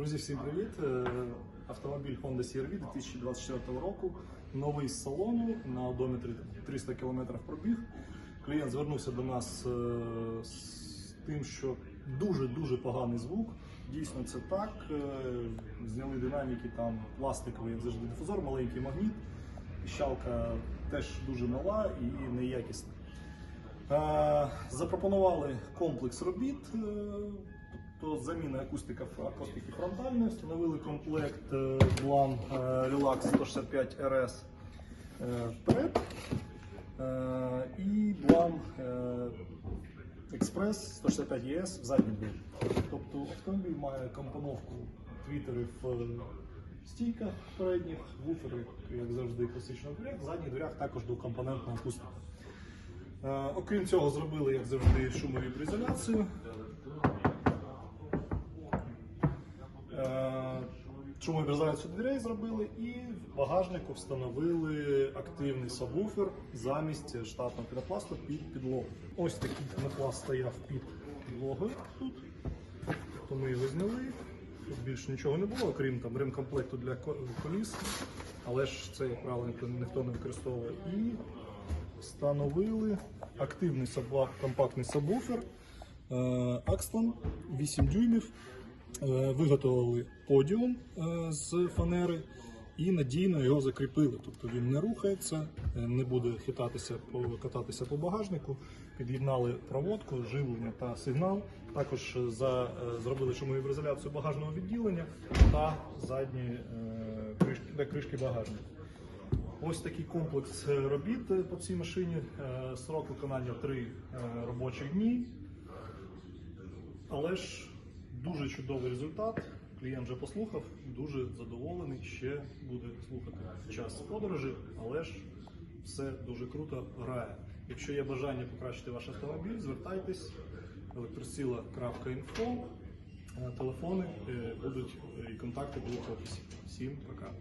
Друзі, всім привіт! Е, Автомобіль Honda CR-V 2024 року. Новий з салону на одометрі 300 км пробіг. Клієнт звернувся до нас е, з тим, що дуже-дуже поганий звук. Дійсно, це так. Е, Зняли динаміки, там пластиковий, як завжди, дифузор, маленький магніт. Піщалка теж дуже мала і неякісна. Запропонували комплекс робіт, е, тобто заміна акустика, акустики фронтальної, встановили комплект е, Blam е, Relax 165 RS е, вперед е, і Blam е, Express 165 ES в задній двір. Тобто автомобіль має компоновку твітерів в стійках передніх, вуфери, як завжди, класичного дверях, в задніх дверях також двокомпонентна акустика. Е, Окрім цього, зробили, як завжди, шумовіброізоляцію. Е, Шумоізоляцію дверей зробили і в багажнику встановили активний сабвуфер замість штатного пінопласту під підлогу. Ось такий пінопласт стояв під підлогою тут. То ми його зняли. Тут більше нічого не було, окрім там ремкомплекту для коліс. Але ж це, як правило, ніхто, не використовує. І встановили активний компактний сабвуфер е, Axton 8 дюймів. Е, Виготовили подіум е, з фанери і надійно його закріпили. Тобто він не рухається, е, не буде хитатися кататися по багажнику. Під'єднали проводку, живлення та сигнал. Також за, зробили шумоізоляцію багажного відділення та задні кришки, кришки багажника. Ось такий комплекс робіт по цій машині. Срок виконання 3 робочих дні. Але ж дуже чудовий результат. Клієнт вже послухав, дуже задоволений. Ще буде слухати час подорожі, але ж все дуже круто грає. Якщо є бажання покращити ваш автомобіль, звертайтесь електросила.інфо. Е, Телефони е, будуть і контакти будуть в описі. Всім пока.